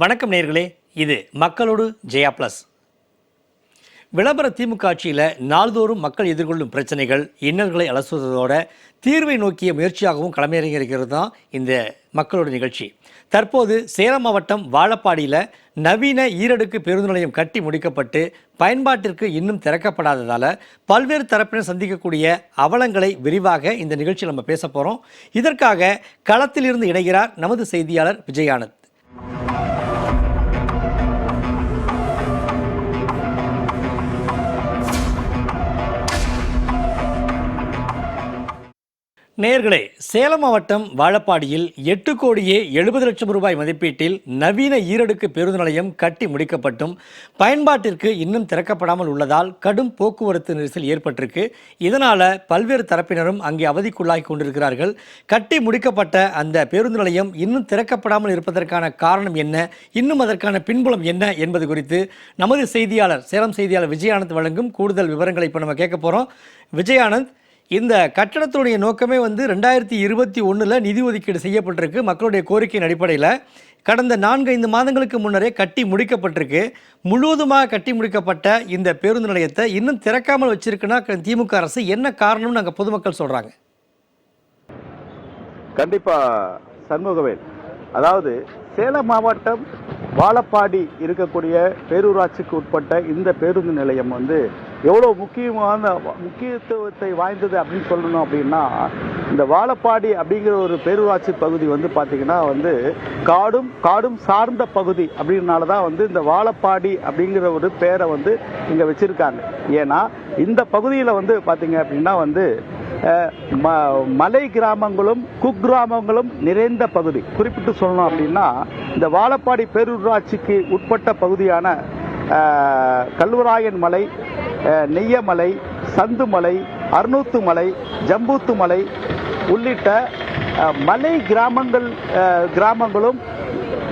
வணக்கம் நேர்களே இது மக்களோடு ஜெயா பிளஸ். விளம்பர திமுக ஆட்சியில் நாள்தோறும் மக்கள் எதிர்கொள்ளும் பிரச்சனைகள் இன்னல்களை அலசுவதோட தீர்வை நோக்கிய முயற்சியாகவும் களமிறங்கியிருக்கிறது தான் இந்த மக்களோட நிகழ்ச்சி. தற்போது சேலம் மாவட்டம் வாழப்பாடியில் நவீன ஈரடுக்கு பேருந்து நிலையம் கட்டி முடிக்கப்பட்டு பயன்பாட்டிற்கு இன்னும் திறக்கப்படாததால் பல்வேறு தரப்பினர் சந்திக்கக்கூடிய அவலங்களை விரிவாக இந்த நிகழ்ச்சியில் நம்ம பேச போகிறோம் இதற்காக களத்திலிருந்து இணைகிறார் நமது செய்தியாளர் விஜயானந்த். நேர்களே சேலம் மாவட்டம் வாழப்பாடியில் எட்டு கோடியே எழுபது லட்சம் ரூபாய் மதிப்பீட்டில் நவீன ஈரடுக்கு பேருந்து நிலையம் கட்டி முடிக்கப்பட்டும். பயன்பாட்டிற்கு இன்னும் திறக்கப்படாமல் உள்ளதால் கடும் போக்குவரத்து நெரிசல் ஏற்பட்டிருக்கு. இதனால் பல்வேறு தரப்பினரும் அங்கே அவதிக்குள்ளாகி கொண்டிருக்கிறார்கள். கட்டி முடிக்கப்பட்ட அந்த பேருந்து நிலையம் இன்னும் திறக்கப்படாமல் இருப்பதற்கான காரணம் என்ன? இன்னும் அதற்கான பின்புலம் என்ன என்பது குறித்து நமது செய்தியாளர் சேலம் செய்தியாளர் விஜயானந்த் வழங்கும் கூடுதல் விவரங்களை இப்போ நம்ம கேட்க போகிறோம் விஜயானந்த் இந்த கட்டடத்தினுடைய நோக்கமே வந்து ரெண்டாயிரத்தி இருபத்தி ஒன்றில் நிதி ஒதுக்கீடு செய்யப்பட்டிருக்கு மக்களுடைய கோரிக்கையின் அடிப்படையில். கடந்த நான்கு ஐந்து மாதங்களுக்கு முன்னரே கட்டி முடிக்கப்பட்டிருக்கு. முழுவதுமாக கட்டி முடிக்கப்பட்ட இந்த பேருந்து நிலையத்தை இன்னும் திறக்காமல் வச்சிருக்குன்னா திமுக அரசு என்ன காரணம்னு நாங்கள் பொதுமக்கள் சொல்கிறாங்க கண்டிப்பாக சண்முகவேல். அதாவது சேலம் மாவட்டம் வாழப்பாடி இருக்கக்கூடிய பேரூராட்சிக்கு உட்பட்ட இந்த பேருந்து நிலையம் வந்து எவ்வளோ முக்கியமான முக்கியத்துவத்தை வாய்ந்தது அப்படின்னு சொல்லணும் அப்படின்னா இந்த வாழப்பாடி அப்படிங்கிற ஒரு பேரூராட்சி பகுதி வந்து பார்த்திங்கன்னா வந்து காடும் காடும் சார்ந்த பகுதி அப்படின்னால தான் வந்து இந்த வாழப்பாடி அப்படிங்கிற ஒரு பேரை வந்து இங்கே வச்சுருக்காங்க. ஏன்னா இந்த பகுதியில் வந்து பார்த்தீங்க அப்படின்னா வந்து ம- மலை கிராமங்களும் குக்கிராமங்களும் நிறைந்த பகுதி. குறிப்பிட்டு சொல்லணும் அப்படின்னா இந்த வாழப்பாடி பேரூராட்சிக்கு உட்பட்ட பகுதியான கல்வராயன் மலை நெய்யமலை சந்துமலை அறுநூத்து மலை ஜம்பூத்து மலை உள்ளிட்ட மலை கிராமங்கள் கிராமங்களும்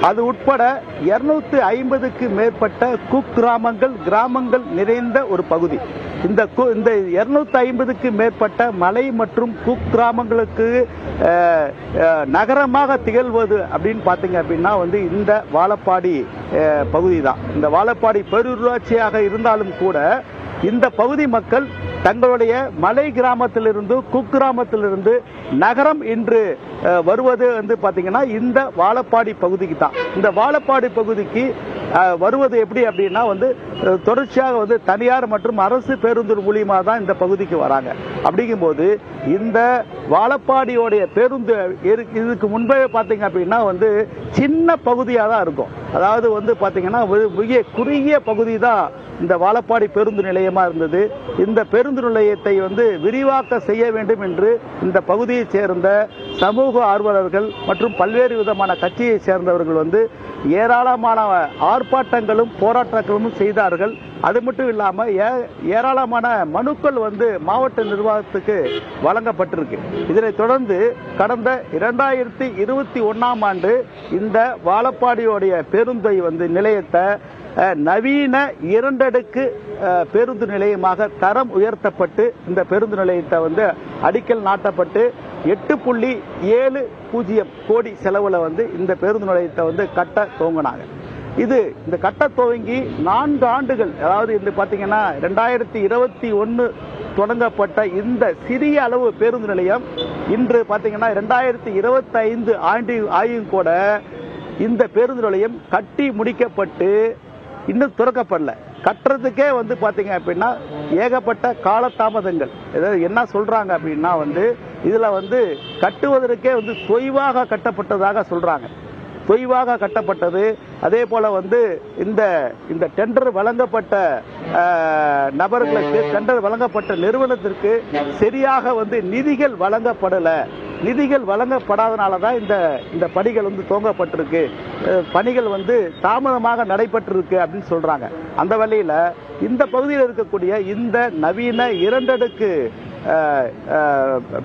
அது உட்பட இருநூத்தி ஐம்பதுக்கு மேற்பட்ட குக்கிராமங்கள் கிராமங்கள் நிறைந்த ஒரு பகுதி. இந்த கு- இந்த இருநூத்தி ஐம்பதுக்கு மேற்பட்ட மலை மற்றும் குக்கிராமங்களுக்கு நகரமாக திகழ்வது அப்படின்னு பார்த்தீங்க அப்படின்னா வந்து இந்த வாழப்பாடி பகுதி தான் இந்த வாழப்பாடி பேரூராட்சியாக இருந்தாலும் கூட இந்த பகுதி மக்கள் தங்களுடைய மலை கிராமத்திலிருந்து குக்கிராமத்திலிருந்து நகரம் இன்று வருவது வந்து பாத்தீங்கன்னா இந்த வாழப்பாடி பகுதிக்கு தான். இந்த வாழப்பாடி பகுதிக்கு வருவது எப்படி அப்படின்னா வந்து தொடர்ச்சியாக வந்து தனியார் மற்றும் அரசு பேருந்து மூலியமா தான் இந்த பகுதிக்கு வராங்க. அப்படிங்கும்போது இந்த வாழப்பாடியோடைய பேருந்து இதுக்கு முன்பே பார்த்தீங்க அப்படின்னா வந்து சின்ன பகுதியாக தான் இருக்கும். அதாவது வந்து பார்த்தீங்கன்னா மிக குறுகிய பகுதி தான் இந்த வாழப்பாடி பேருந்து நிலையமாக இருந்தது. இந்த பேருந்து நிலையத்தை வந்து விரிவாக்க செய்ய வேண்டும் என்று இந்த பகுதியைச் சேர்ந்த சமூக ஆர்வலர்கள் மற்றும் பல்வேறு விதமான கட்சியை சேர்ந்தவர்கள் வந்து ஏராளமான ஆர்ப்பாட்டங்களும் போராட்டங்களும் செய்தார்கள். அது மட்டும் இல்லாமல் ஏ- ஏராளமான மனுக்கள் வந்து மாவட்ட நிர்வாகத்துக்கு வழங்கப்பட்டிருக்கு. இதனைத் தொடர்ந்து கடந்த இரண்டாயிரத்தி இருபத்தி ஒன்றாம் ஆண்டு இந்த வாழப்பாடியோடைய பேருந்தை வந்து நிலையத்தை நவீன இரண்டடுக்கு பேருந்து நிலையமாக தரம் உயர்த்தப்பட்டு இந்த பேருந்து நிலையத்தை வந்து அடிக்கல் நாட்டப்பட்டு எட்டு புள்ளி ஏழு பூஜ்ஜியம் கோடி செலவில் வந்து இந்த பேருந்து நிலையத்தை வந்து கட்ட துவங்கினாங்க. இது இந்த கட்ட துவங்கி நான்கு ஆண்டுகள் அதாவது இந்த பார்த்தீங்கன்னா ரெண்டாயிரத்தி இருபத்தி ஒன்று தொடங்கப்பட்ட இந்த சிறிய அளவு பேருந்து நிலையம் இன்று பார்த்தீங்கன்னா ரெண்டாயிரத்தி இருபத்தி ஐந்து ஆண்டு ஆயும் கூட இந்த பேருந்து நிலையம் கட்டி முடிக்கப்பட்டு இன்னும் திறக்கப்படல. கட்டுறதுக்கே வந்து பார்த்தீங்க அப்படின்னா ஏகப்பட்ட காலதாமதங்கள். அதாவது என்ன சொல்கிறாங்க அப்படின்னா வந்து இதில் வந்து கட்டுவதற்கே வந்து தொய்வாக கட்டப்பட்டதாக சொல்கிறாங்க தொய்வாக கட்டப்பட்டது. அதே போல் வந்து இந்த இந்த டெண்டர் வழங்கப்பட்ட நபர்களுக்கு டெண்டர் வழங்கப்பட்ட நிறுவனத்திற்கு சரியாக வந்து நிதிகள் வழங்கப்படலை. நிதிகள் வழங்கப்படாதனால தான் இந்த இந்த பணிகள் வந்து துவங்கப்பட்டிருக்கு. பணிகள் வந்து தாமதமாக நடைபெற்றிருக்கு அப்படின்னு சொல்கிறாங்க அந்த வழியில இந்த பகுதியில் இருக்கக்கூடிய இந்த நவீன இரண்டடுக்கு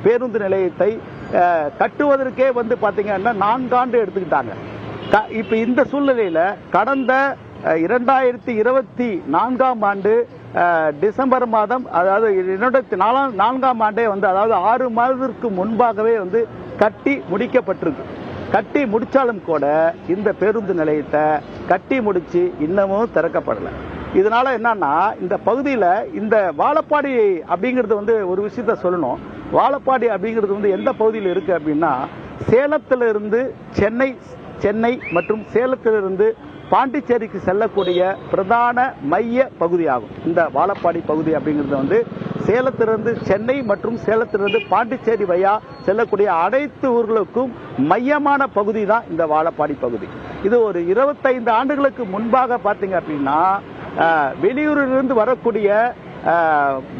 பேருந்து நிலையத்தை கட்டுவதற்கே வந்து பார்த்தீங்கன்னா நான்காண்டு எடுத்துக்கிட்டாங்க. இப்போ இந்த சூழ்நிலையில் கடந்த இரண்டாயிரத்தி இருபத்தி நான்காம் ஆண்டு டிசம்பர் மாதம் அதாவது இரண்டாயிரத்தி நாலாம் நான்காம் ஆண்டே வந்து அதாவது ஆறு மாதத்திற்கு முன்பாகவே வந்து கட்டி முடிக்கப்பட்டிருக்கு. கட்டி முடிச்சாலும் கூட இந்த பேருந்து நிலையத்தை கட்டி முடிச்சு இன்னமும் திறக்கப்படலை. இதனால என்னன்னா இந்த பகுதியில் இந்த வாழப்பாடி அப்படிங்கிறது வந்து ஒரு விஷயத்த சொல்லணும். வாழப்பாடி அப்படிங்கிறது வந்து எந்த பகுதியில் இருக்கு அப்படின்னா சேலத்திலிருந்து சென்னை சென்னை மற்றும் சேலத்திலிருந்து பாண்டிச்சேரிக்கு செல்லக்கூடிய பிரதான மைய பகுதியாகும். இந்த வாழப்பாடி பகுதி அப்படிங்கிறது வந்து சேலத்திலிருந்து சென்னை மற்றும் சேலத்திலிருந்து பாண்டிச்சேரி வழியா செல்லக்கூடிய அனைத்து ஊர்களுக்கும் மையமான பகுதி தான் இந்த வாழப்பாடி பகுதி. இது ஒரு இருபத்தைந்து ஆண்டுகளுக்கு முன்பாக பார்த்தீங்க அப்படின்னா வெளியூரிலிருந்து வரக்கூடிய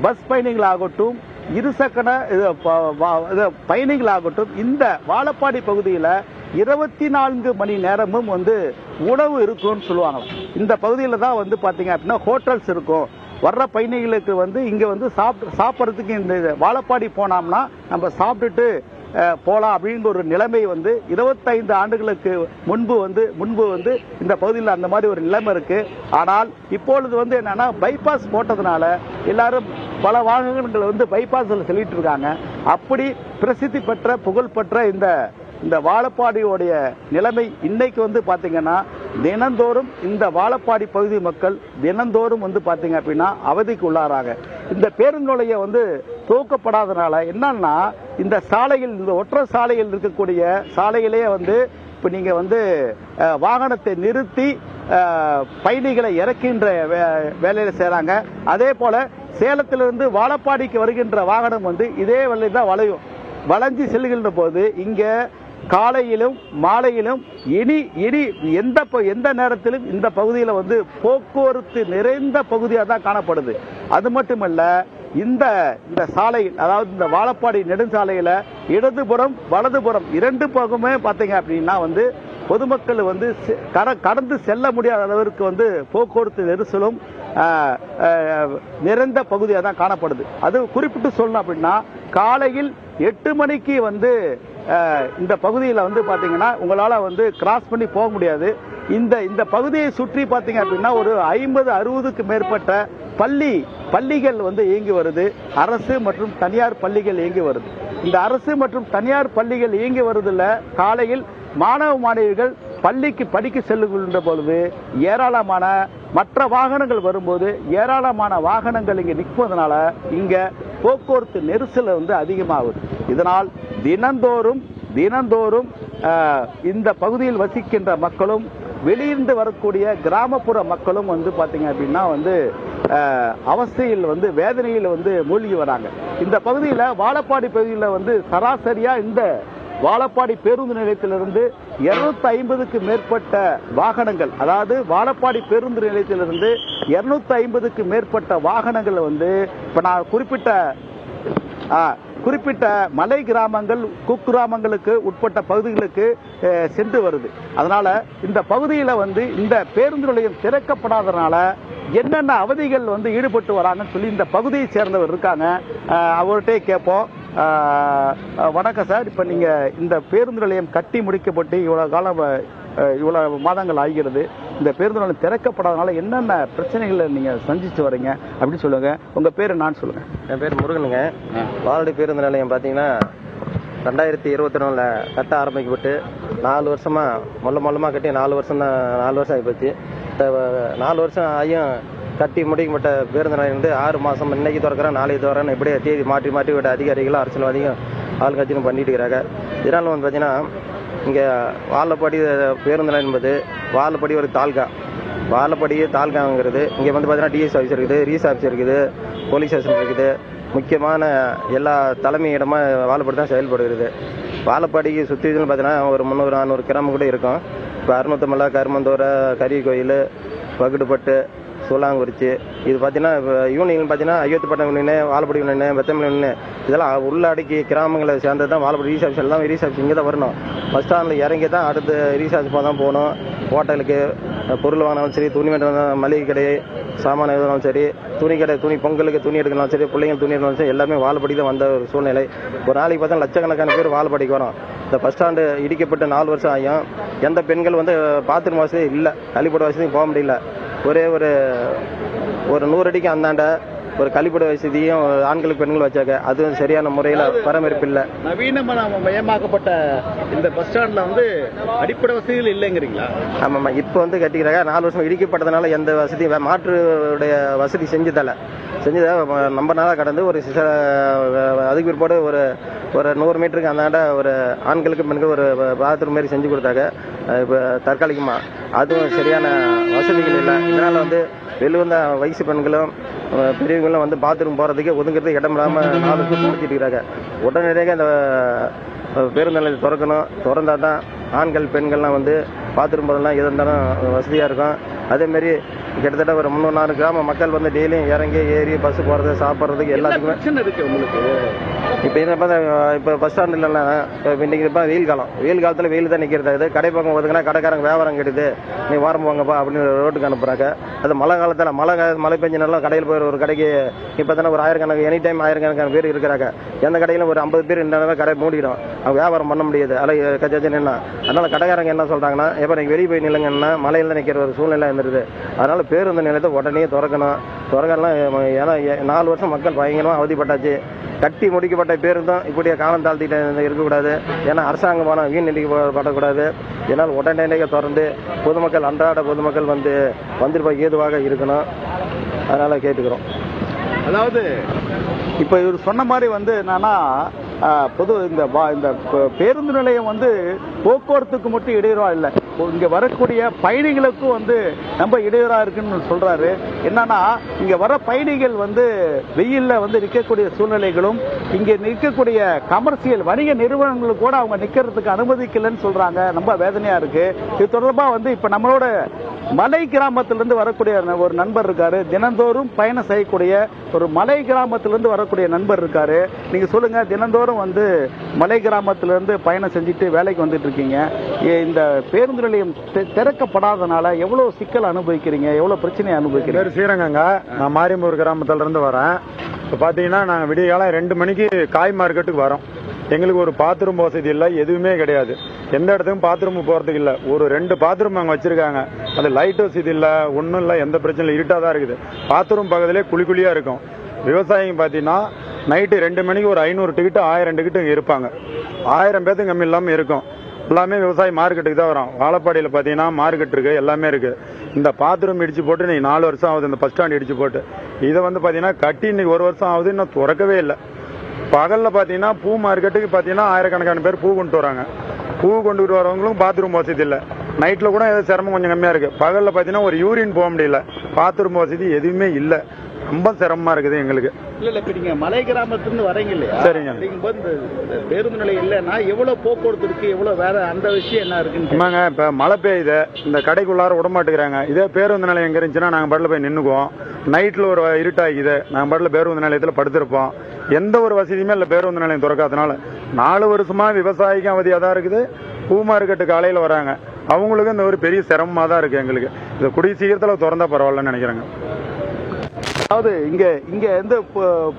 பஸ் பயணிகளாகட்டும் இருசக்கர பயணிகளாகட்டும் இந்த வாழப்பாடி பகுதியில் இருபத்தி நான்கு மணி நேரமும் வந்து உணவு இருக்கும்னு சொல்லுவாங்க. இந்த பகுதியில் தான் வந்து பார்த்தீங்க அப்படின்னா ஹோட்டல்ஸ் இருக்கும். வர்ற பயணிகளுக்கு வந்து இங்கே வந்து சாப்பிட்டு சாப்பிட்றதுக்கு இந்த வாழப்பாடி போனோம்னா நம்ம சாப்பிட்டுட்டு போகலாம் அப்படிங்கிற ஒரு நிலைமை வந்து இருபத்தைந்து ஆண்டுகளுக்கு முன்பு வந்து முன்பு வந்து இந்த பகுதியில் அந்த மாதிரி ஒரு நிலைமை இருக்கு. ஆனால் இப்பொழுது வந்து என்னன்னா பைபாஸ் போட்டதுனால எல்லாரும் பல வாகனங்கள் வந்து பைபாஸில் செல்லிட்டு இருக்காங்க. அப்படி பிரசித்தி பெற்ற புகழ்பெற்ற இந்த இந்த வாழப்பாடியோடைய நிலைமை இன்னைக்கு வந்து பாத்தீங்கன்னா தினந்தோறும் இந்த வாழப்பாடி பகுதி மக்கள் தினந்தோறும் வந்து பாத்தீங்க அப்படின்னா அவதிக்கு உள்ளாராங்க இந்த பேருந்து வந்து துவக்கப்படாதனால என்னன்னா இந்த சாலையில் இந்த ஒற்றை சாலையில் இருக்கக்கூடிய சாலையிலேயே வந்து இப்போ நீங்க வந்து வாகனத்தை நிறுத்தி பயணிகளை இறக்கின்ற வே- வேலையில செய்றாங்க. அதே போல சேலத்திலிருந்து வாழப்பாடிக்கு வருகின்ற வாகனம் வந்து இதே வழியில் தான் வளையும். வளைஞ்சு செல்கின்ற போது இங்கே காலையிலும் மாலையிலும் இனி இனி எந்த ப- எந்த நேரத்திலும் இந்த பகுதியில் வந்து போக்குவரத்து நிறைந்த பகுதியாக தான் காணப்படுது. அது மட்டுமல்ல இந்த இந்த சாலை அதாவது இந்த வாழப்பாடி நெடுஞ்சாலையில் இடதுபுறம் வலதுபுறம் இரண்டு பக்கமே பார்த்தீங்க அப்படின்னா வந்து பொதுமக்கள் வந்து செ- கடந்து செல்ல முடியாத அளவிற்கு வந்து போக்குவரத்து நெரிசலும் நிறைந்த பகுதியாக தான் காணப்படுது. அது குறிப்பிட்டு சொல்லணும் அப்படின்னா காலையில் எட்டு மணிக்கு வந்து இந்த பகுதியில் வந்து பார்த்தீங்கன்னா உங்களால் வந்து கிராஸ் பண்ணி போக முடியாது. இந்த இந்த பகுதியை சுற்றி பார்த்தீங்க அப்படின்னா ஒரு ஐம்பது அறுபதுக்கு மேற்பட்ட பள்ளி பள்ளிகள் வந்து இயங்கி வருது. அரசு மற்றும் தனியார் பள்ளிகள் இயங்கி வருது. இந்த அரசு மற்றும் தனியார் பள்ளிகள் இயங்கி வருதுல காலையில் மாணவ மாணவிகள் பள்ளிக்கு படிக்க செல்லுகின்ற பொழுது ஏராளமான மற்ற வாகனங்கள் வரும்போது ஏராளமான வாகனங்கள் இங்கே நிற்பதனால இங்கே போக்குவரத்து நெரிசல் வந்து அதிகமாகுது. இதனால் தினந்தோறும் தினந்தோறும் இந்த பகுதியில் வசிக்கின்ற மக்களும் வெளியிருந்து வரக்கூடிய கிராமப்புற மக்களும் வந்து பார்த்தீங்க அப்படின்னா வந்து அவஸ்தையில் வந்து வேதனையில் வந்து மூழ்கி வராங்க. இந்த பகுதியில் வாழப்பாடி பகுதியில் வந்து சராசரியாக இந்த வாழப்பாடி பேருந்து நிலையத்திலிருந்து 250 ஐம்பதுக்கு மேற்பட்ட வாகனங்கள் அதாவது வாழப்பாடி பேருந்து நிலையத்திலிருந்து 250 ஐம்பதுக்கு மேற்பட்ட வாகனங்கள் வந்து இப்ப நான் குறிப்பிட்ட குறிப்பிட்ட மலை கிராமங்கள் குக்கிராமங்களுக்கு உட்பட்ட பகுதிகளுக்கு சென்று வருது. அதனால இந்த பகுதியில் வந்து இந்த பேருந்து நிலையம் திறக்கப்படாதனால என்னென்ன அவதிகள் வந்து ஈடுபட்டு வராங்கன்னு சொல்லி இந்த பகுதியை சேர்ந்தவர் இருக்காங்க. அவர்கிட்டே கேட்போம். வணக்கம் சார். இப்போ நீங்கள் இந்த பேருந்து நிலையம் கட்டி முடிக்கப்பட்டு இவ்வளோ காலம் இவ்வளோ மாதங்கள் ஆகிறது. இந்த பேருந்து நிலையம் திறக்கப்படாதனால என்னென்ன பிரச்சனைகளை நீங்கள் சந்திச்சு வரீங்க அப்படின்னு சொல்லுங்கள் உங்கள் பேர் நான் சொல்லுங்கள் என் பேர் முருகனுங்க. வாலடி பேருந்து நிலையம் பார்த்தீங்கன்னா ரெண்டாயிரத்தி இருபத்தி நாலில் கட்ட ஆரம்பிக்கப்பட்டு நாலு வருஷமாக மொல்ல மொல்லமாக கட்டி நாலு வருஷம் தான் நாலு வருஷம் ஆகிப்போச்சு போச்சு. நாலு வருஷம் ஆகியும் கட்டி முடிக்கப்பட்ட பேருந்து நிலையம் வந்து ஆறு மாதம் இன்னைக்கு திறக்கிறேன் நாளைக்கு திறக்கிறேன் இப்படியே தேதி மாற்றி மாற்றி விட்ட அதிகாரிகளும் அரசியல்வாதியும் ஆளுங்கட்சியும் பண்ணிட்டு இருக்கிறாங்க. இதனால் வந்து பார்த்தீங்கன்னா இங்கே வாழப்பாடி பேருந்து நிலையம் என்பது வாழப்படி ஒரு தாலுகா. வாழப்படி தாலுகாங்கிறது. இங்கே வந்து பார்த்தீங்கன்னா டிஎஸ் ஆஃபீஸ் இருக்குது ரீஸ் ஆஃபீஸ் இருக்குது போலீஸ் ஸ்டேஷன் இருக்குது. முக்கியமான எல்லா தலைமை இடமா வாழப்படி தான் செயல்படுகிறது. வாழப்பாடிக்கு சுற்றி பார்த்தீங்கன்னா ஒரு முந்நூறு நானூறு கிராமம் கூட இருக்கும். இப்போ அருணத்தமலை கருமந்தோரை கரி கோயில் வகுடுபட்டு சூலாங்குறிச்சி இது பார்த்தீங்கன்னா இப்போ யூனியன் பார்த்தீங்கன்னா ஐயோத்துப்பட்டம் யூனியன் வாழப்படி யூனியன் வெத்தமிழ் யூனியன் இதெல்லாம் உள்ளடக்கி கிராமங்களை சேர்ந்தது தான் வாழப்படி ரீஸ் எல்லாம் ரீஸ் இங்கே தான் வரணும். பஸ் ஸ்டாண்டில் இறங்கி தான் அடுத்து ரீசார்ஜ் போக தான் போகணும். ஹோட்டலுக்கு பொருள் வாங்கினாலும் சரி துணி வேண்டாம் மளிகை கடை சாமான எதுனாலும் சரி துணி கடை துணி பொங்கலுக்கு துணி எடுக்கணும் சரி பிள்ளைங்க துணி எடுக்கணும் சரி எல்லாமே வாழப்படி தான் வந்த ஒரு சூழ்நிலை. ஒரு நாளைக்கு பார்த்தா லட்சக்கணக்கான பேர் வாழப்படிக்கு வரோம். இந்த பஸ் ஸ்டாண்டு இடிக்கப்பட்டு நாலு வருஷம் ஆகும் எந்த பெண்கள் வந்து பாத்ரூம் வசதி இல்லை கழிப்பட வசதியும் போக முடியல. ஒரே ஒரு ஒரு நூறு அடிக்கு அந்தாண்ட ஒரு கழிப்பிட வசதியும் ஆண்களுக்கு பெண்கள் வச்சாங்க. அதுவும் சரியான முறையில் பராமரிப்பு இல்லை. நவீனமயமாக்கப்பட்ட இந்த பஸ் ஸ்டாண்ட்ல வந்து அடிப்படை வசதிகள் இல்லைங்கிறீங்களா? ஆமாம்மா. இப்போ வந்து கட்டிக்கிறாங்க நாலு வருஷம் இடிக்கப்பட்டதுனால எந்த வசதி மாற்றுடைய வசதி செஞ்சு தரல. செஞ்சதை ரொம்ப நாளாக கடந்து ஒரு சில அதுக்கு பிற்பாடு ஒரு ஒரு நூறு மீட்டருக்கு அந்தாண்ட ஒரு ஆண்களுக்கு பெண்களுக்கு ஒரு பாத்ரூம் மாதிரி செஞ்சு கொடுத்தாங்க. இப்போ தற்காலிகமாக அதுவும் சரியான வசதிகள் இல்லை. இதனால் வந்து வெளிவந்த வயசு பெண்களும் பெரியவங்களும் வந்து பாத்ரூம் போகிறதுக்கு ஒதுங்கிறதுக்கு இடம் இல்லாமல் நாலு முடிச்சிட்டு உடனடியாக அந்த பேருந்து நிலையத்தை திறக்கணும். திறந்தால் தான் ஆண்கள் பெண்கள்லாம் வந்து பாத்ரூம் போகிறதுலாம் எது இருந்தாலும் வசதியாக இருக்கும். அதேமாரி கிட்டத்தட்ட ஒரு முந்நூறு கிராம மக்கள் வந்து டெய்லியும் இறங்கி ஏறி பஸ் போகிறது சாப்பிட்றதுக்கு எல்லாத்துக்குமே. உங்களுக்கு? இப்போ என்ன பார்த்தா இப்போ பஸ் ஸ்டாண்டுலலாம் இப்போ இன்னைக்கு இப்போ வெயில் காலம். வெயில் காலத்தில் வெயில் தான் நிற்கிறது இது கடை பக்கம் ஒதுங்கினா கடைக்காரங்க வியாபாரம் கெடுது. நீ வாரம் போங்கப்பா அப்படின்னு ரோட்டுக்கு அனுப்புறாங்க. அது மழை காலத்தில் மழை மழை பெஞ்ச நல்லா கடையில் போய் ஒரு கடைக்கு இப்போ தானே ஒரு ஆயிரக்கணக்கு எனி டைம் ஆயிரக்கணக்கான பேர் இருக்கிறாங்க. எந்த கடையிலும் ஒரு ஐம்பது பேர் இருந்தாலும் கடை மூடிடும். அவங்க வியாபாரம் பண்ண முடியாது. அதில் கச்சாச்சு நின்னா அதனால கடைக்காரங்க என்ன சொல்றாங்கன்னா எப்போ நீங்கள் வெளியே போய் நில்லுங்கன்னா மழையில் தான் நிற்கிற ஒரு சூழ்நிலை இருந்துருது. அதனால பேருந்து நிலையத்தை உடனே திறக்கணும். திறக்கலாம் ஏன்னா நாலு வருஷம் மக்கள் பயங்கரமாக அவதிப்பட்டாச்சு. கட்டி முடிக்கப்பட்ட பேருந்தும் இப்படியே காலம் தாழ்த்திட்டு இருக்கக்கூடாது. ஏன்னா அரசாங்கம் பணம் வீண் படக்கூடாது. இதனால் உடனடியாக திறந்து பொதுமக்கள் அன்றாட பொதுமக்கள் வந்து வந்திருப்பா ஏதுவாக இருக்கணும். அதனால் கேட்டுக்கிறோம். அதாவது இப்போ இவர் சொன்ன மாதிரி வந்து என்னன்னா பொது இந்த இந்த பேருந்து நிலையம் வந்து போக்குவரத்துக்கு மட்டும் இடையூறா இல்லை. இங்கே வரக்கூடிய பயணிகளுக்கும் வந்து ரொம்ப இடையூறாக இருக்குன்னு சொல்கிறாரு என்னன்னா இங்கே வர பயணிகள் வந்து வெயிலில் வந்து நிற்கக்கூடிய சூழ்நிலைகளும் இங்கே நிற்கக்கூடிய கமர்ஷியல் வணிக நிறுவனங்களுக்கு கூட அவங்க நிற்கிறதுக்கு அனுமதிக்கலைன்னு சொல்கிறாங்க ரொம்ப வேதனையாக இருக்குது இது தொடர்பாக வந்து இப்போ நம்மளோட மலை கிராமத்திலிருந்து வரக்கூடிய ஒரு நண்பர் இருக்காரு. தினந்தோறும் பயணம் செய்யக்கூடிய ஒரு மலை கிராமத்திலிருந்து வரக்கூடிய நண்பர் இருக்காரு. நீங்க சொல்லுங்க தினந்தோறும் வந்து மலை கிராமத்திலிருந்து பயணம் செஞ்சுட்டு வேலைக்கு வந்துட்டு இருக்கீங்க. இந்த பேருந்து நிலையம் திறக்கப்படாதனால எவ்வளவு சிக்கல் அனுபவிக்கிறீங்க? எவ்வளவு பிரச்சனையை அனுபவிக்கிறீங்க? பேர் ஸ்ரீரங்கங்க நான் மாரியம்பூர் கிராமத்துல இருந்து வரேன். இப்போ பார்த்தீங்கன்னா நாங்கள் விடிய காலம் ரெண்டு மணிக்கு காய் மார்க்கெட்டுக்கு வரோம். எங்களுக்கு ஒரு பாத்ரூம் வசதி இல்லை எதுவுமே கிடையாது. எந்த இடத்துக்கும் பாத்ரூம் போகிறதுக்கு இல்லை. ஒரு ரெண்டு பாத்ரூம் அங்கே வச்சிருக்காங்க. அது லைட் வசதி இல்லை ஒன்றும் இல்லை எந்த பிரச்சனையும் இருட்டாக தான் இருக்குது. பாத்ரூம் பக்கத்துலேயே குழி குழியாக இருக்கும். விவசாயிங்க பார்த்தீங்கன்னா நைட்டு ரெண்டு மணிக்கு ஒரு ஐநூறு டிக்கெட்டு ஆயிரம் டிக்கெட்டு இங்கே இருப்பாங்க. ஆயிரம் பேர்த்துக்கு கம்மி இல்லாமல் இருக்கும். எல்லாமே விவசாய மார்க்கெட்டுக்கு தான் வரும் வாழப்பாடியில் பார்த்தீங்கன்னா மார்க்கெட் இருக்குது எல்லாமே இருக்குது இந்த பாத்ரூம் இடித்து போட்டு இன்றைக்கி நாலு வருஷம் ஆகுது இந்த பஸ் ஸ்டாண்ட் இடித்து போட்டு. இதை வந்து பார்த்தீங்கன்னா கட்டி இன்றைக்கி ஒரு வருஷம் ஆகுது இன்னும் திறக்கவே இல்லை. பகலில் பார்த்தீங்கன்னா பூ மார்க்கெட்டுக்கு பார்த்தீங்கன்னா ஆயிரக்கணக்கான பேர் பூ கொண்டு வராங்க. பூ கொண்டுகிட்டு வரவங்களும் பாத்ரூம் வசதி இல்லை. நைட்டில் கூட ஏதோ சிரமம் கொஞ்சம் கம்மியாக இருக்கு. பகலில் பார்த்தீங்கன்னா ஒரு யூரின் போக முடியல. பாத்ரூம் வசதி எதுவுமே இல்லை. ரொம்ப சிரமமாக இருக்குது எங்களுக்கு. இல்ல இல்ல இப்ப நீங்க மலை கிராமத்திலிருந்து வரீங்க இல்லையா? சரிங்க. இந்த இந்த பேருந்து நிலையம் இல்லைன்னா எவ்வளவு போக்குவரத்து இருக்கு எவ்வளவு வேற அந்த விஷயம் என்ன இருக்குன்னு ஆமாங்க இப்போ மழை பெய்யுது. இந்த கடைக்குள்ளார விட மாட்டேங்கிறாங்க. இதே பேருந்து நிலையம் எங்கே இருந்துச்சுன்னா நாங்கள் பாட்டில் போய் நின்றுக்குவோம் நைட்டில் ஒரு இருட்டாகிக்குது நாங்கள் பாட்டில் பேருந்து நிலையத்தில் படுத்திருப்போம். எந்த ஒரு வசதியுமே இல்லை பேருந்து நிலையம் திறக்காதனால. நாலு வருஷமா விவசாயிக்கும் அவதியாக தான் இருக்குது. பூ மார்க்கெட்டு காலையில் வராங்க. அவங்களுக்கும் இந்த ஒரு பெரிய சிரமமாக தான் இருக்குது எங்களுக்கு. இந்த குடி சீக்கிரத்தில் திறந்தா பரவாயில்லன்னு நினைக்கிறேங்க. அதாவது இங்கே இங்கே இந்த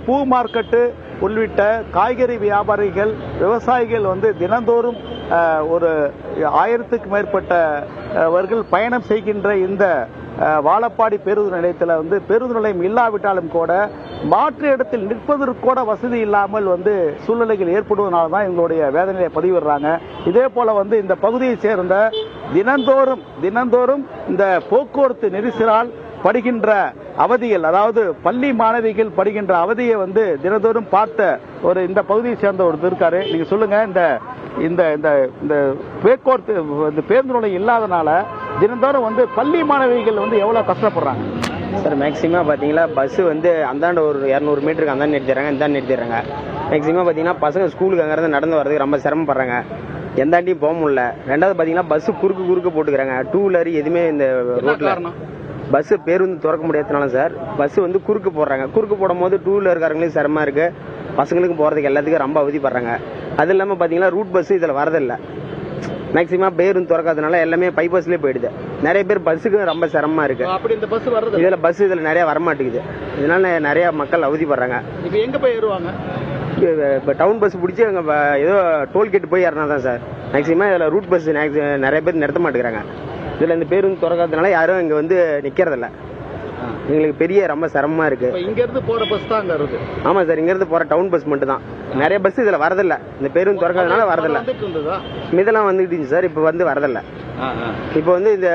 பூ மார்க்கெட்டு உள்ளிட்ட காய்கறி வியாபாரிகள் விவசாயிகள் வந்து தினந்தோறும் ஒரு ஆயிரத்துக்கு மேற்பட்ட பயணம் செய்கின்ற இந்த வாழப்பாடி பேருந்து நிலையத்தில் வந்து பேருந்து நிலையம் இல்லாவிட்டாலும் கூட மாற்று இடத்தில் நிற்பதற்கு கூட வசதி இல்லாமல் வந்து சூழ்நிலைகள் ஏற்படுவதனால தான் எங்களுடைய வேதனையை பதிவிடுறாங்க. இதே போல் வந்து இந்த பகுதியை சேர்ந்த தினந்தோறும் தினந்தோறும் இந்த போக்குவரத்து நெரிசலால் படுகின்ற அவதிகள் அதாவது பள்ளி மாணவிகள் படுகின்ற அவதியை வந்து தினந்தோறும் பார்த்த ஒரு இந்த பகுதியை சேர்ந்த ஒருத்தர் இருக்காரு. நீங்க சொல்லுங்க இந்த இந்த இந்த இந்த போக்குவரத்து இந்த பேருந்து நிலையம் இல்லாதனால தினந்தோறும் வந்து பள்ளி மாணவிகள் வந்து எவ்வளவு கஷ்டப்படுறாங்க? சார் மேக்ஸிமம் பார்த்தீங்களா பஸ் வந்து அந்தாண்ட ஒரு இரநூறு மீட்டருக்கு அந்தாண்டு நிறுத்திடுறாங்க இந்தாண்டு நிறுத்திடுறாங்க. மேக்ஸிமம் பார்த்தீங்கன்னா பசங்க ஸ்கூலுக்கு அங்கேருந்து நடந்து வரதுக்கு ரொம்ப சிரமப்படுறாங்க. எந்தாண்டியும் போக முடியல. ரெண்டாவது பார்த்தீங்கன்னா பஸ் குறுக்கு குறுக்கு போட்டுக்கிறாங்க. டூ வீலர் எதுவுமே இந்த ரோட்டில் காரணம்? பஸ் பேருந்து திறக்க முடியாதனால சார் பஸ் வந்து குறுக்கு போடுறாங்க. குறுக்கு போடும்போது டூ வீலர்காரங்களுக்கும் சிரமமா இருக்கு. பசங்களுக்கும் போகிறதுக்கு எல்லாத்துக்கும் ரொம்ப அவதிப்படுறாங்க. அது இல்லாமல் பார்த்தீங்கன்னா ரூட் பஸ் இதில் வரதில்லை மேக்ஸிமம் பேருந்து திறக்காதனால எல்லாமே பை பஸ்லேயே போயிடுது. நிறைய பேர் பஸ்ஸுக்கு ரொம்ப சிரமமா இருக்கு. அப்படி இந்த பஸ் வர்றது இதில் பஸ் இதில் நிறைய வரமாட்டேங்குது. இதனால நிறைய மக்கள் அவதிப்படுறாங்க. இப்ப எங்க போய் ஏறுவாங்க? இப்போ டவுன் பஸ் பிடிச்சி அங்கே ஏதோ டோல்கேட் போய் ஏறினா தான் சார் மேக்ஸிமம் இதில் ரூட் பஸ் நிறைய பேர் நிறுத்த மாட்டேங்கிறாங்க. இதில் இந்த பேருந்து திறக்காதனால யாரும் இங்கே வந்து நிற்கிறதில்ல எங்களுக்கு பெரிய ரொம்ப சிரமமா இருக்கு. இங்க இருந்து போற பஸ் தான் அங்க இருக்கு ஆமா சார் இங்க இருந்து போற டவுன் பஸ் மட்டும் தான் நிறைய பஸ் இதுல வரதில்ல. இந்த பேருந்து திறக்காதனால வரதில்ல. இதெல்லாம் வந்துட்டு இருந்துச்சு சார் இப்போ வந்து வரதில்ல. இப்போ வந்து இந்த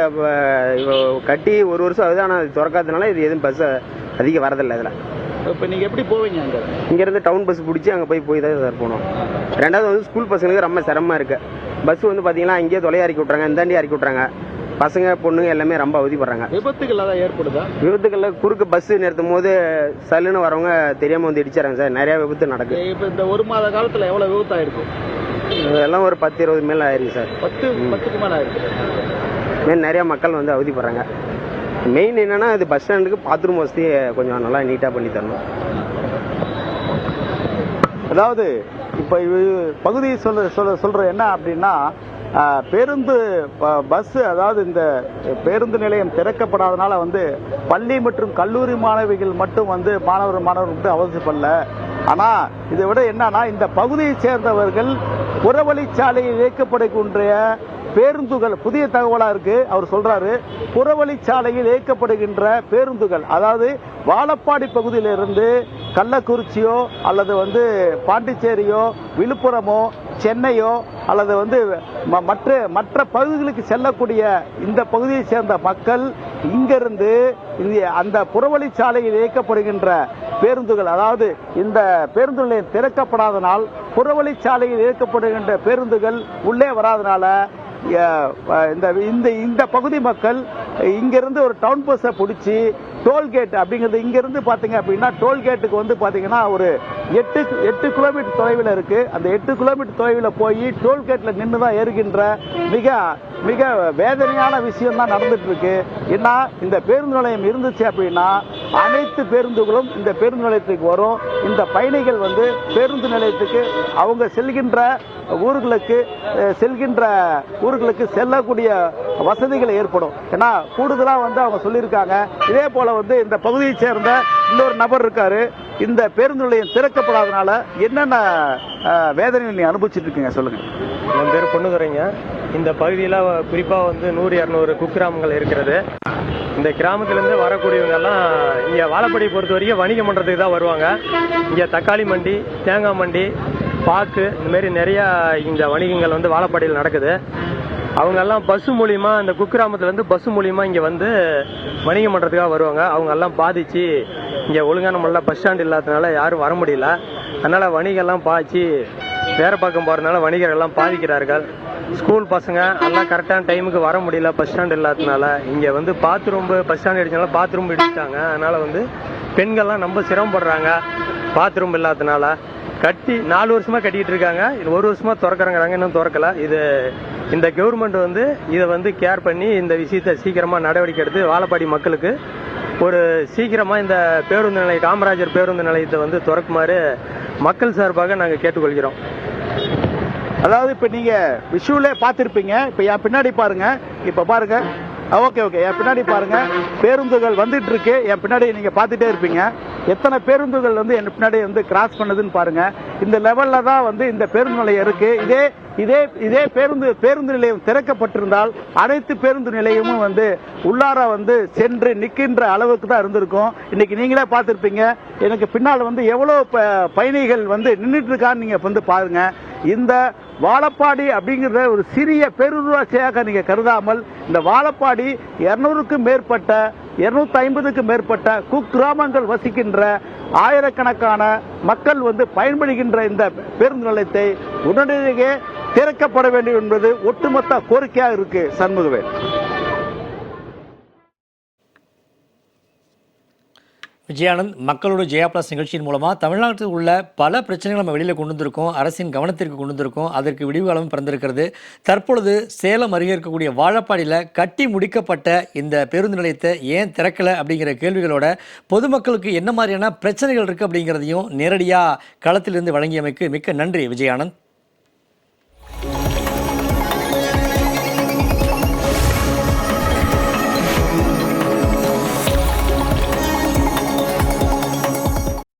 கட்டி ஒரு வருஷம் ஆகுது ஆனால் இது திறக்காதனால இது எதுவும் பஸ் அதிகம் வரதில்ல இதில். இப்ப நீங்க எப்படி போவீங்க அங்க? இங்கேருந்து டவுன் பஸ் பிடிச்சி அங்கே போய் போய் தான் சார் போகணும். ரெண்டாவது வந்து ஸ்கூல் பசங்களுக்கு ரொம்ப சிரமமாக இருக்கு. பஸ் வந்து பார்த்தீங்கன்னா இங்கேயே தொலையா இறக்கி விட்றாங்க இந்தாண்டி இறக்கி விட்றாங்க பசங்க பொண்ணுங்க எல்லாமே ரொம்ப அவதிப்படுறாங்க. விபத்துகள் ஏதாவது ஏற்படுதா? விபத்துக்கள்ல குறுக்கு பஸ் நிறுத்தும் போது சல்லுன்னு வரவங்க தெரியாம வந்து இடிச்சாங்க சார். நிறைய விபத்து நடக்குது. இப்ப இந்த ஒரு மாத காலத்துல எவ்வளவு விபத்து ஆயிருக்கு இதெல்லாம் ஒரு பத்து இருபது மேல ஆயிருக்கு சார். பத்து பத்துக்கு மேல ஆயிருக்கு. நிறைய மக்கள் வந்து அவதிப்படுறாங்க. மெயின் என்னன்னா இது பஸ் ஸ்டாண்டுக்கு பாத்ரூம் வசதி கொஞ்சம் நல்லா நீட்டா பண்ணி தரணும். அதாவது இப்ப இது பகுதி சொல்ல சொல்ல சொல்ற என்ன அப்படின்னா பேருந்து பஸ் அதாவது இந்த பேருந்து நிலையம் திறக்கப்படாதனால வந்து பள்ளி மற்றும் கல்லூரி மாணவிகள் மட்டும் வந்து மாணவர் மாணவர் மட்டும் அவசியப்படல ஆனா இதை விட என்னன்னா இந்த பகுதியை சேர்ந்தவர்கள் புறவழிச்சாலையில் இயக்கப்படுகின்ற பேருந்துகள் புதிய தகவலா இருக்கு அவர் சொல்றாரு புறவழிச்சாலையில் இயக்கப்படுகின்ற பேருந்துகள் அதாவது வாழப்பாடி பகுதியிலிருந்து கள்ளக்குறிச்சியோ அல்லது வந்து பாண்டிச்சேரியோ விழுப்புரமோ சென்னையோ அல்லது வந்து ம- மற்ற மற்ற பகுதிகளுக்கு செல்லக்கூடிய இந்த பகுதியை சேர்ந்த மக்கள் இங்கிருந்து அந்த புறவழிச்சாலையில் இயக்கப்படுகின்ற பேருந்துகள் அதாவது இந்த பேருந்து நிலையம் திறக்கப்படாதனால் புறவழிச்சாலையில் இயக்கப்படுகின்ற பேருந்துகள் உள்ளே வராதனால இந்த இந்த இந்த பகுதி மக்கள் இங்கிருந்து ஒரு டவுன் பஸ்ஸை பிடிச்சி டோல்கேட் அப்படிங்கிறது இங்கிருந்து பார்த்தீங்க அப்படின்னா டோல்கேட்டுக்கு வந்து பார்த்தீங்கன்னா ஒரு எட்டு எட்டு கிலோமீட்டர் தொலைவில் இருக்கு. அந்த எட்டு கிலோமீட்டர் தொலைவில் போய் டோல்கேட்டில் நின்று தான் ஏறுகின்ற மிக மிக வேதனையான விஷயம் தான் நடந்துட்டு இருக்கு. ஏன்னா இந்த பேருந்து நிலையம் இருந்துச்சு அப்படின்னா அனைத்து பேருந்துகளும் இந்த பேருந்து நிலையத்துக்கு வரும். இந்த பயணிகள் வந்து பேருந்து நிலையத்துக்கு அவங்க செல்கின்ற ஊர்களுக்கு செல்கின்ற ஊர்களுக்கு செல்லக்கூடிய வசதிகள் ஏற்படும். ஏன்னா கூடுதலாக வந்து அவங்க சொல்லியிருக்காங்க. இதே போல வந்து இந்த பகுதியை சேர்ந்த இன்னொரு நபர் இருக்காரு. இந்த பேருந்து நிலையம் திறக்கப்படாதனால என்னென்ன வேதனை நீ அனுபவிச்சுட்டு இருக்கீங்க? சொல்லுங்க. என் பேர் பொண்ணுதுரைங்க இந்த பகுதியில் குறிப்பாக வந்து நூறு இரநூறு குக்கிராமங்கள் இருக்கிறது. இந்த கிராமத்துலேருந்து வரக்கூடியவங்கெல்லாம் இங்கே வாழப்படி பொறுத்த வரைக்கும் வணிகம் பண்ணுறதுக்கு தான் வருவாங்க. இங்கே தக்காளி மண்டி தேங்காய் மண்டி பாக்கு இந்தமாரி நிறையா இந்த வணிகங்கள் வந்து வாழப்பாடியில் நடக்குது. அவங்கெல்லாம் பஸ்ஸு பஸ் மூலியமா இந்த குக்கிராமத்துலேருந்து பஸ் மூலியமாக இங்கே வந்து வணிகம் பண்ணுறதுக்காக வருவாங்க. அவங்கெல்லாம் பாதித்து இங்கே ஒழுங்கான முறையில் பஸ் ஸ்டாண்ட் இல்லாததுனால யாரும் வர முடியல. அதனால் வணிகம்லாம் பாய்ச்சி வேறு பக்கம் போகிறதுனால வணிகர்கள் எல்லாம் பாதிக்கிறார்கள். ஸ்கூல் பசங்க எல்லாம் கரெக்டான டைமுக்கு வர முடியல பஸ் ஸ்டாண்ட் இல்லாததுனால. இங்கே வந்து பாத்ரூம் பஸ் ஸ்டாண்ட் அடிச்சனால பாத்ரூம் இடிச்சிட்டாங்க. அதனால் வந்து பெண்கள்லாம் ரொம்ப சிரமப்படுறாங்க பாத்ரூம் இல்லாததுனால. கட்டி நாலு வருஷமாக கட்டிக்கிட்டு இருக்காங்க. ஒரு வருஷமாக திறக்கிறங்கிறாங்க இன்னும் திறக்கல. இது இந்த கவர்மெண்ட் வந்து இதை வந்து கேர் பண்ணி இந்த விஷயத்தை சீக்கிரமாக நடவடிக்கை எடுத்து வாழப்பாடி மக்களுக்கு ஒரு சீக்கிரமாக இந்த பேருந்து நிலையம் காமராஜர் பேருந்து நிலையத்தை வந்து திறக்குமாறு மக்கள் சார்பாக நாங்கள் கேட்டுக்கொள்கிறோம். அதாவது இப்போ நீங்கள் விஷுவிலே பார்த்திருப்பீங்க. இப்போ என் பின்னாடி பாருங்க. இப்போ பாருங்க. Okay okay. என் பின்னாடி பாருங்க. பேருந்துகள் வந்துட்டு இருக்கு. என் பின்னாடி நீங்க பார்த்துட்டே இருப்பீங்க. எத்தனை பேருந்துகள் வந்து என் பின்னாடி வந்து கிராஸ் பண்ணுதுன்னு பாருங்க. இந்த லெவல்ல தான் வந்து இந்த பேருந்து நிலையம் இருக்கு. இதே இதே இதே பேருந்து பேருந்து நிலையம் திறக்கப்பட்டிருந்தால் அனைத்து பேருந்து நிலையமும் வந்து உள்ளார வந்து சென்று நிற்கின்ற அளவுக்கு தான் இருந்திருக்கும். இன்னைக்கு நீங்களே பார்த்துருப்பீங்க. எனக்கு பின்னால் வந்து எவ்வளவு ப- பயணிகள் வந்து நின்றுட்டு இருக்கான்னு நீங்க வந்து பாருங்க. இந்த வாழப்பாடி அப்படிங்கிறத ஒரு சிறிய பேரூராட்சியாக நீங்கள் கருதாமல் இந்த வாழப்பாடி இருநூறுக்கும் மேற்பட்ட இருநூத்தி ஐம்பதுக்கும் மேற்பட்ட குக்கிராமங்கள் வசிக்கின்ற ஆயிரக்கணக்கான மக்கள் வந்து பயன்படுகின்ற இந்த பேருந்து நிலையத்தை உடனடியே திறக்கப்பட வேண்டும் என்பது ஒட்டுமொத்த கோரிக்கையாக இருக்கு சண்முகவேல். விஜயானந்த் மக்களோட ஜெயா பிளஸ் நிகழ்ச்சியின் மூலமாக தமிழ்நாட்டில் உள்ள பல பிரச்சனைகளை நம்ம வெளியில் கொண்டு வந்திருக்கோம். அரசின் கவனத்திற்கு கொண்டு வந்திருக்கோம். அதற்கு விடிவுகாலம் பிறந்திருக்கிறது. தற்பொழுது சேலம் அருகே இருக்கக்கூடிய வாழப்பாடியில் கட்டி முடிக்கப்பட்ட இந்த பேருந்து நிலையத்தை ஏன் திறக்கலை அப்படிங்கிற கேள்விகளோட பொதுமக்களுக்கு என்ன மாதிரியான பிரச்சனைகள் இருக்குது அப்படிங்கிறதையும் நேரடியாக களத்திலிருந்து வழங்கியமைக்கு மிக்க நன்றி விஜயானந்த்.